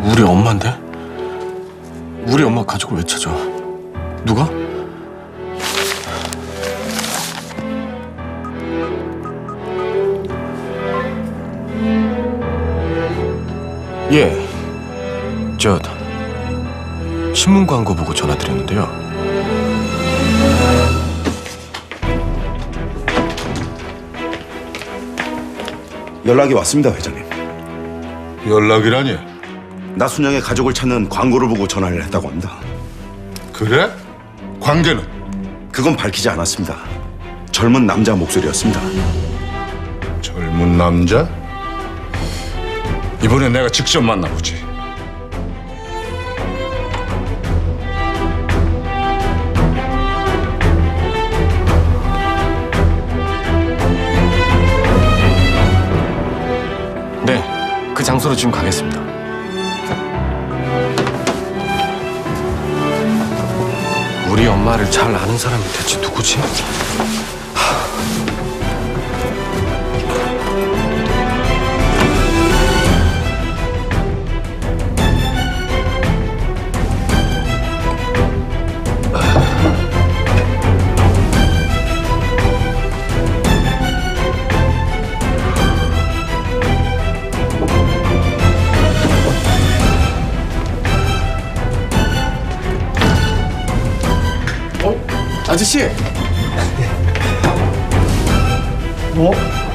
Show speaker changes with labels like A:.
A: 우리 엄마인데? 우리 엄마 가족을 왜 찾아? 누가? 예. 저 신문 광고 보고 전화드렸는데요.
B: 연락이 왔습니다, 회장님.
C: 연락이라니?
B: 나순영의 가족을 찾는 광고를 보고 전화를 했다고 합니다.
C: 그래? 관계는?
B: 그건 밝히지 않았습니다. 젊은 남자 목소리였습니다.
C: 젊은 남자? 이번에 내가 직접 만나보지.
A: 네, 그 장소로 지금 가겠습니다. 엄마를 잘 아는 사람이 대체 누구지? 아저씨!
D: 어?